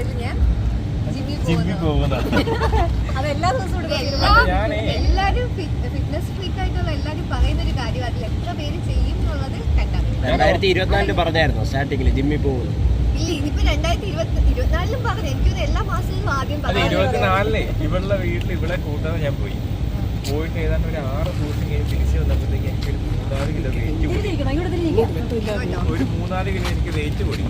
മുതൽ ഞാൻ ജിമ്മിൽ പോകുന്നു. പോകുന്ന. അത് എല്ലാ ദിവസവും ഇവിടെ എല്ലാരും ഫിറ്റ്നസ് ഫ്രീക്ക് ആയിട്ടുള്ള എല്ലാരും പറയുന്ന ഒരു കാര്യം അതിൽ എത്ര പേര് ചെയ്യും എന്നുള്ളത് കണ്ടറിയാം രണ്ടായിരത്തി ഇരുപത്തിനാലിൽ പറഞ്ഞായിരുന്നു സ്റ്റാർട്ടിങ്ങിൽ ജിമ്മിൽ പോകുന്നു. ഇല്ല ഇനിയിപ്പോ രണ്ടായിരത്തി ഇരുപത്തി ഇരുപത്തിനാലിലും പറഞ്ഞു. എനിക്കൊരു എല്ലാ മാസവും ആദ്യം ഇരുപത്തിനാലിലെ ഇവളുടെ വീട്ടിൽ ഇവിടെ കൂട്ടാതെ ഞാൻ പോയി. പോയിട്ട് ഏതാണ്ട് ഒരു ആറ് ദിവസം കഴിഞ്ഞ് തിരിച്ചു വന്നപ്പോഴത്തേക്ക് എനിക്ക് ഒരു മൂന്നാൽ കിലോ വെയിറ്റ് കൂടി. ഒരു മൂന്നാൽ കിലോ എനിക്ക് വെയിറ്റ് കൂടി.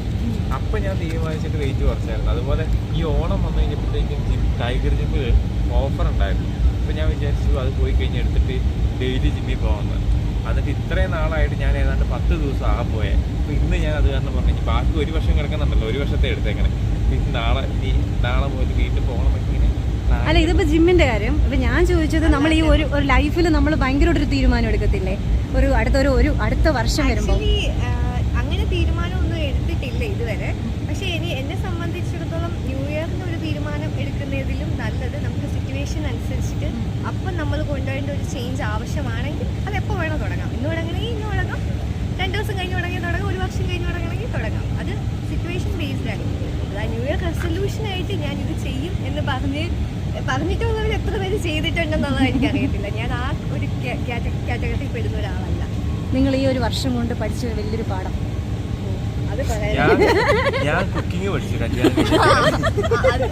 അപ്പൊ ഞാൻ തീരുമാനിച്ചിട്ട് വെയിറ്റ് കുറച്ചായിരുന്നു. അതുപോലെ ഈ ഓണം വന്നു കഴിഞ്ഞപ്പോഴത്തേക്കും ജിം ടൈഗർ ജിമ്മിൽ ഓഫർ ഉണ്ടായിരുന്നു. അപ്പൊ ഞാൻ വിചാരിച്ചു അത് പോയി കഴിഞ്ഞ് എടുത്തിട്ട് ഡെയിലി ജിമ്മിൽ പോകുന്നത് എന്നിട്ട് ഇത്രയും നാളായിട്ട് ഞാൻ ഏതാണ്ട് പത്ത് ദിവസം ആ പോയെ. അപ്പൊ ഇന്ന് ഞാൻ അത് കാരണം പറഞ്ഞു ബാക്കി ഒരു വർഷം കിടക്കുന്നുണ്ടല്ലോ ഒരു വർഷത്തെ എടുത്തേക്കണേ. നാളെ ഇനി നാളെ പോയിട്ട് വീട്ടിൽ പോകണം ഇങ്ങനെ അല്ല ഇതിപ്പോ ജിമ്മിന്റെ കാര്യം. ഇപ്പൊ ഞാൻ ചോദിച്ചത് നമ്മൾ ഈ ഒരു ഒരു ലൈഫിൽ നമ്മൾ ഭയങ്കരമായിട്ടൊരു തീരുമാനം എടുക്കത്തില്ലേ? ഒരു അടുത്ത ഒരു ഒരു അടുത്ത വർഷം വരുമ്പോ. ആക്ച്വലി അങ്ങനെ തീരുമാനമൊന്നും എടുത്തിട്ടില്ല പക്ഷേ ഇനി എന്നെ സംബന്ധിച്ചിടത്തോളം ന്യൂ ഇയറിന് ഒരു തീരുമാനം എടുക്കുന്നതിലും നല്ലത് നമുക്ക് സിറ്റുവേഷൻ അനുസരിച്ചിട്ട് അപ്പം നമ്മൾ കൊണ്ടുവരേണ്ട ഒരു ചേഞ്ച് ആവശ്യമാണെങ്കിൽ അത് എപ്പോൾ വേണം തുടങ്ങാം. ഇന്ന് തുടങ്ങണമെങ്കിൽ ഇന്ന് തുടങ്ങാം. രണ്ട് ദിവസം കഴിഞ്ഞ് തുടങ്ങി തുടങ്ങാം. ഒരു വർഷം കഴിഞ്ഞ് തുടങ്ങണമെങ്കിൽ തുടങ്ങാം. അത് സിറ്റുവേഷൻ ബേസ്ഡ് ആണ്. അതാ ന്യൂ ഇയർ റെസൊല്യൂഷൻ ആയിട്ട് ഞാൻ ഇത് ചെയ്യും എന്ന് പറഞ്ഞ് പറഞ്ഞിട്ടുള്ളവർ എത്ര പേര് ചെയ്തിട്ടുണ്ടെന്നുള്ളത് എനിക്കറിയത്തില്ല. ഞാൻ ആ ഒരു കാറ്റഗറിയിൽ പെടുന്ന ഒരാളല്ല. നിങ്ങൾ ഈ ഒരു വർഷം കൊണ്ട് പഠിച്ച വലിയൊരു പാഠം. ഞാൻ ഞാൻ കുക്കിംഗ് പഠിച്ചു കല്യാണം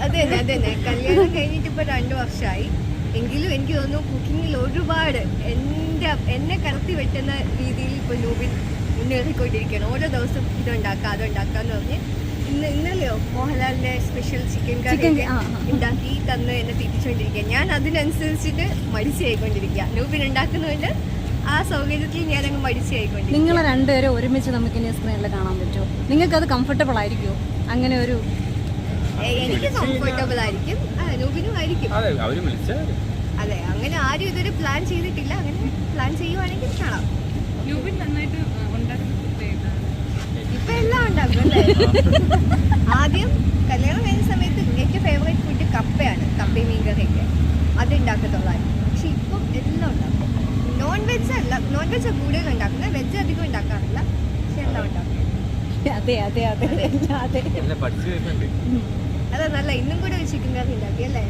അതെ അത് അത് തന്നെ കല്യാണം കഴിഞ്ഞിട്ട് ഇപ്പൊ രണ്ടു വർഷമായി എങ്കിലും എനിക്ക് തോന്നുന്നു കുക്കിങ്ങിൽ ഒരുപാട് എന്റെ എന്നെ കടത്തി വെട്ടുന്ന രീതിയിൽ ഇപ്പൊ നൂബിൻ മുന്നേറിക്കൊണ്ടിരിക്കുകയാണ്. ഓരോ ദിവസം ഇതുണ്ടാക്കാം അതുണ്ടാക്കാം എന്ന് പറഞ്ഞ് ഇന്ന് ഇന്നലെയോ മോഹൻലാലിന്റെ സ്പെഷ്യൽ ചിക്കൻ കറി. ഉണ്ടാക്കി തന്ന് എന്നെ തിരിച്ചുകൊണ്ടിരിക്കുക ഞാൻ അതിനനുസരിച്ചിട്ട് മടിച്ചായിക്കൊണ്ടിരിക്കുക നൂബിൻ ഉണ്ടാക്കുന്നതുകൊണ്ട് ആ സൗകര്യത്തിൽ ഞാൻ അങ്ങ് മടിച്ചായിക്കൊണ്ടിരിക്കുക നിങ്ങൾ രണ്ടുപേരും ഒരുമിച്ച് നമുക്ക് ഇനി സ്ക്രീനിൽ കാണാൻ പറ്റുമോ? നിങ്ങൾക്ക് അത് കംഫർട്ടബിൾ ആയിരിക്കുമോ? അങ്ങനെ ഒരു എനിക്ക് കംഫർട്ടബിൾ ആയിരിക്കും. ആ ആയിരിക്കും. അതെ അവർ വിളിച്ച അതെ അങ്ങനെ ആരും ഇതുവരെ പ്ലാൻ ചെയ്തിട്ടില്ല. അങ്ങനെ പ്ലാൻ ചെയ്യുവാണെങ്കിൽ കാണാം. ഇപ്പൊ എല്ലാം ഉണ്ടാക്കും അല്ലേ? ആദ്യം കല്യാണം കഴിഞ്ഞ സമയത്ത് ഏറ്റവും ഫേവറേറ്റ് ഫുഡ് കപ്പയാണ് കപ്പയും മീൻകറിയൊക്കെ അത് ഉണ്ടാക്കത്തുള്ളായിരുന്നു പക്ഷെ ഇപ്പം എല്ലാം ഉണ്ടാക്കും നോൺ വെജ് അല്ല നോൺ വെജ് കൂടുതൽ ഉണ്ടാക്കുന്നത് വെജ് അധികം ഉണ്ടാക്കാറില്ല. പക്ഷെ എന്താ ഉണ്ടാക്കുന്നത് അതെ അതെ അതെ. അതെ. നല്ല ഇന്നും കൂടെ ഒരു ചിക്കൻ കറി ഉണ്ടാക്കി അല്ലേ?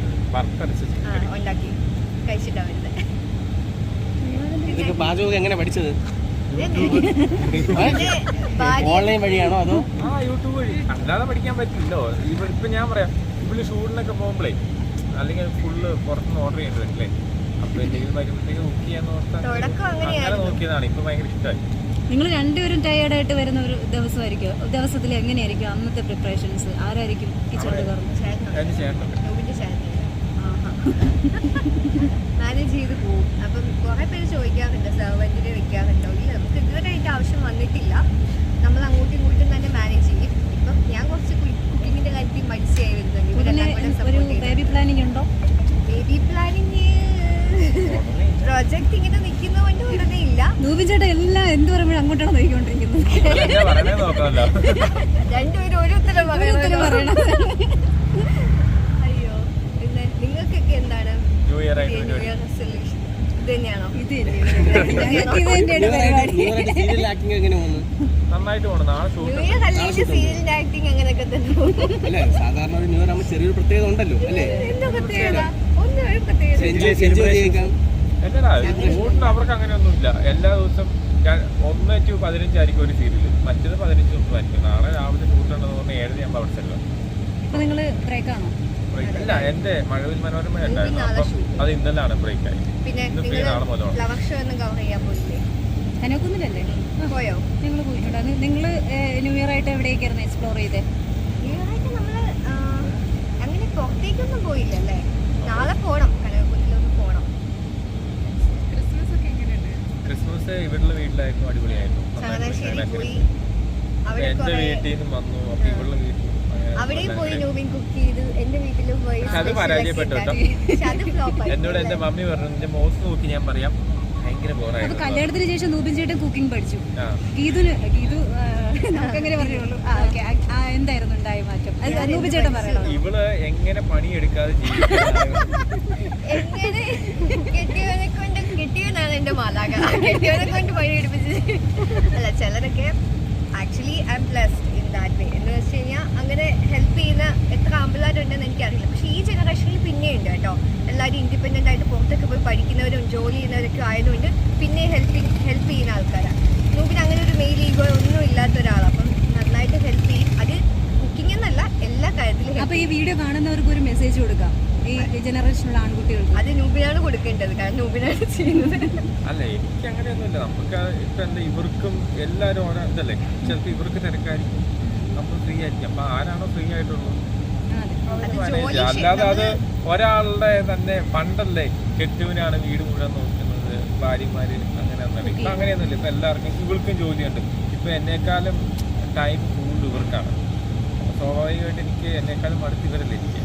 ആ ഉണ്ടാക്കി. കഴിച്ചിട്ടാ വരുന്നത് ഇതൊക്കെ പാചകം എങ്ങനെ പഠിച്ചത്? ഓൺലൈൻ വഴിയാണോ അതോ? ആ യൂട്യൂബ് വഴി. അല്ലാതെ പഠിക്കാൻ പറ്റില്ലോ ഇപ്പൊ ഞാൻ പറയാം ഇവിടെ ഷൂട്ടിനൊക്കെ പോകുമ്പോഴേ അല്ലെങ്കിൽ ഫുള്ള് പുറത്തുനിന്ന് ഓർഡർ ചെയ്യേണ്ടി വരില്ലേ അപ്പൊ എന്തെങ്കിലും വരുമ്പോഴത്തേക്ക് കുക്ക് ചെയ്യാന്ന് ഓർത്താ തുടക്കം അങ്ങനെ അങ്ങനെയായിരുന്നു. നോക്കിയതാണ്. ഇപ്പൊ ഭയങ്കര ഇഷ്ടമായി നിങ്ങൾ രണ്ടുപേരും ടയേർഡ് ആയിട്ട് വരുന്ന ഒരു ദിവസമായിരിക്കും. ദിവസത്തിൽ എങ്ങനെയായിരിക്കും അന്നത്തെ പ്രിപ്പറേഷൻസ് ആരായിരിക്കും കിച്ചണിൽ. മാനേജ് ചെയ്ത് പോകും അപ്പം കുറെ പേര് ചോദിക്കാറുണ്ട് സെർവന്റിനെ വെക്കാറുണ്ടോ? ഇല്ല നമുക്ക് ഇതുവരെ അതിന്റെ ആവശ്യം വന്നിട്ടില്ല. നമ്മൾ അങ്ങോട്ടും ഇല്ല ചേട്ടാ എല്ലാം എന്ത് പറയുമ്പോഴും അങ്ങോട്ടാണ് നോക്കിക്കൊണ്ടിരിക്കുന്നത്. രണ്ടുപേരും ഒരു പറയണം. അയ്യോ പിന്നെ നിങ്ങൾക്കൊക്കെ എന്താണ് ന്യൂ ഇയർ റെസൊല്യൂഷൻ ഇത് തന്നെയാണോ? ഇത് തന്നെയാണ്. സീരിയൽ നന്നായിട്ട് പോകണം നാളെ ന്യൂ ഇയർ അല്ലെങ്കിൽ സീരിയലിന്റെ ആക്ടിങ് അങ്ങനെയൊക്കെ തന്നെ അല്ലേ സാധാരണ ഒരു ന്യൂ ഇയർ ആകുമ്പോൾ ചെറിയൊരു പ്രത്യേകത ഉണ്ടല്ലോ അല്ലേ? എന്താ പ്രത്യേകത? ഒന്നും പ്രത്യേകത എൻജോയ് ഷൂട്ടിന് അവർക്ക് അങ്ങനെയൊന്നുമില്ല. എല്ലാ ദിവസം ഞാൻ ഒന്ന് ടു പതിനഞ്ചായിരിക്കും ഒരു സീരിയൽ മറ്റത് പതിനഞ്ച് മുമ്പായിരിക്കും നാളെ രാവിലെ ഷൂട്ടുണ്ടെന്ന് പറഞ്ഞാൽ ഏഴ് ഞാൻ അവിടെ ചെല്ലാം ഇപ്പൊ നിങ്ങൾ ബ്രേക്കാണോ ഇല്ല എന്റെ മഴവിൽ മനോരമ ഉണ്ടായിരുന്നു. അപ്പം അത് ഇന്നലാണ് ബ്രേക്ക് ആയി. പിന്നെ ഇന്ന് free നാളെ പോയില്ലേ പോയോ? നിങ്ങൾ പോയിട്ടുണ്ട്. നിങ്ങൾ ന്യൂ ഇയർ ആയിട്ട് എവിടേക്കായിരുന്നു എക്സ്പ്ലോർ ചെയ്തേ? ന്യൂ ഇയർ ആയിട്ട് നമ്മൾ അങ്ങനെ പുറത്തേക്കൊന്നും പോയില്ല നാളെ പോണം. വീട്ടിലായിരുന്നു അടിപൊളിയായിരുന്നു. എന്റെ വീട്ടിൽ നിന്ന് വന്നു അപ്പൊ ഇവളുടെ വീട്ടിലും അവിടെയും പോയി നന്നായിട്ട് നൂബിൻ കുക്ക് ചെയ്തു. എന്റെ വീട്ടിലും പോയി അത് പരാജയപ്പെട്ടു എന്നോട് എന്റെ? മമ്മി പറഞ്ഞു നിന്റെ മോസ് നോക്കി ഞാൻ പറയാം. ഭയങ്കര ബോറായിരുന്നു കല്യാണത്തിന് ശേഷം നൂബിൻ ചേട്ടൻ കുക്കിംഗ് പഠിച്ചു. ഗീതുന് ഗീതു നമുക്കങ്ങനെ പറഞ്ഞോളൂ എന്തായിരുന്നു ഉണ്ടായ മാറ്റം? നൂബിൻ ചേട്ടൻ പറയണം? ഇവൾ എങ്ങനെ പണിയെടുക്കാതെ ജീവിക്കും കെട്ടിയവനാണ് എന്റെ മാലാക കൊണ്ട് പണി എടുപ്പിച്ച് അല്ല ചിലരൊക്കെ actually I am blessed in that way എന്ന് വെച്ച് കഴിഞ്ഞാൽ അങ്ങനെ ഹെൽപ്പ് ചെയ്യുന്ന എത്ര ആമ്പിളാരുണ്ടെന്ന് എനിക്കറിയില്ല. പക്ഷേ ഈ ജനറേഷനിൽ പിന്നെയുണ്ട് കേട്ടോ. എല്ലാവരും ഇൻഡിപെൻഡന്റ് ആയിട്ട് പുറത്തൊക്കെ പോയി പഠിക്കുന്നവരും ജോലി ചെയ്യുന്നവരൊക്കെ ആയതുകൊണ്ട് പിന്നെ ഹെൽപ്പ് ഹെൽപ്പ് ചെയ്യുന്ന ആൾക്കാരാണ് നോക്കിന് അങ്ങനെ ഒരു മെയിൽ ഈഗോ ഒന്നും ഇല്ലാത്ത ഒരാളാണ് അപ്പം നന്നായിട്ട് ഹെൽപ്പ് ചെയ്യും. ഈ വീഡിയോ കാണുന്നവർക്ക് ഒരു മെസ്സേജ് കൊടുക്കാം. ഈ ജനറേഷനുള്ള ആൺകുട്ടികൾക്ക്. അത് നൂബിനാണ് കൊടുക്കേണ്ടത്. കാരണം നൂബിനാണ് ചെയ്യുന്നത്. അല്ല എനിക്ക് അങ്ങനെയൊന്നുമില്ല. നമുക്ക് ഇപ്പൊ എന്താ ഇവർക്കും എല്ലാവരും ഓരോ ഇതല്ലേ? ചിലപ്പോൾ ഇവർക്ക് തിരക്കായിരിക്കും. നമ്മൾ ഫ്രീ ആയിരിക്കും. അപ്പൊ ആരാണോ ഫ്രീ ആയിട്ടുള്ളത് അല്ലാതെ അത് ഒരാളുടെ തന്നെ പണ്ടല്ലേ കെട്ടുവിനാണ് വീട് മുഴുവൻ നോക്കുന്നത് ഭാര്യമാര് അങ്ങനെ അങ്ങനെയൊന്നുമില്ല. ഇപ്പൊ എല്ലാവർക്കും ഇവൾക്കും ജോലിയുണ്ട്. ഇപ്പൊ എന്നെക്കാളും ടൈം കൂടുതൽ ഇവർക്കാണ്. അപ്പൊ സ്വാഭാവികമായിട്ട് എനിക്ക് എന്നെക്കാളും അടുത്ത് ഇവരല്ലേ ഇരിക്കുക